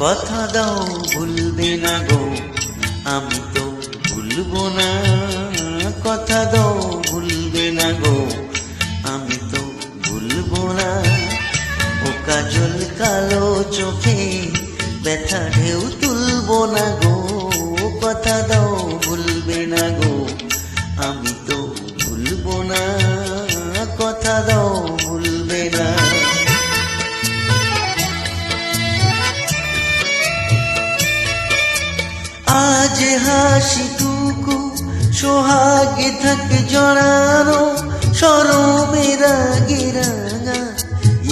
কথা দাও, ভুলবে না গো। আমি তো ভুলবো না। কথা দাও, ভুলবে না গো। আমি তো ভুলবো না। ও কাজল কালো চোখে ব্যথা ঢেউ তুলবো না গো। কথা দাও, ভুলবে না গো। আজ হাসিটুকু সোহাগে থাকে জড়ানো সরমের আগে রাঙা,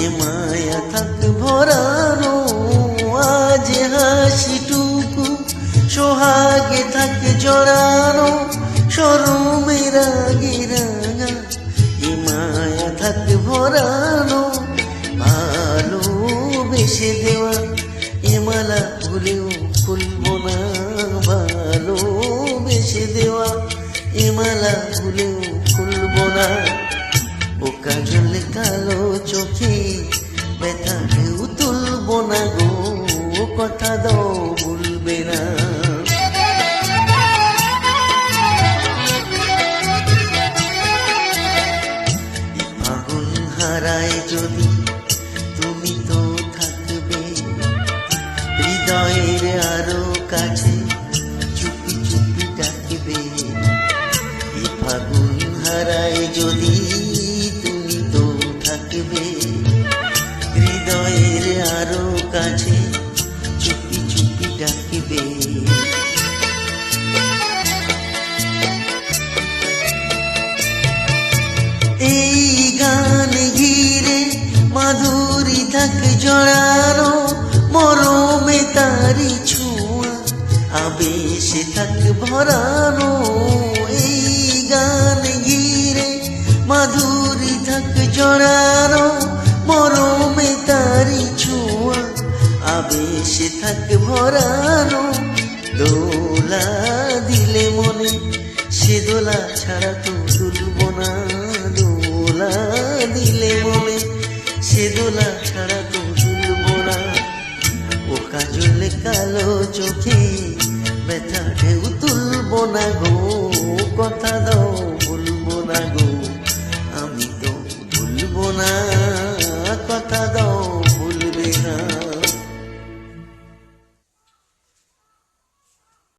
এ মায়া থাক ভরানো। আজ হাসিটুকু সোহাগে থাকে জড়ানো সরমের আগে রাঙা, এ মায়া থাক ভরানো। ভালো বেশে দেওয়া, এ মালা ভুলেও কথা দাও ভুলবে না। আগুন হারায় যদি তুমি তো থাকবে হৃদয়ের আরও কাছে। ছোঁয়া, আবেশে থাক ভরানো এই গান ঘিরে, মাধুরী থাক জড়ানো মরমে তারি ছোঁয়া, আবেশে থাক ভরানো দোলা দিলে মনে, সে দোলা ছাড়া তো দুলব না। দোলা দিলে মনে, সে দোলা ছাড়া কালো চোখে ব্যথা ঢেউ তুলব না গো।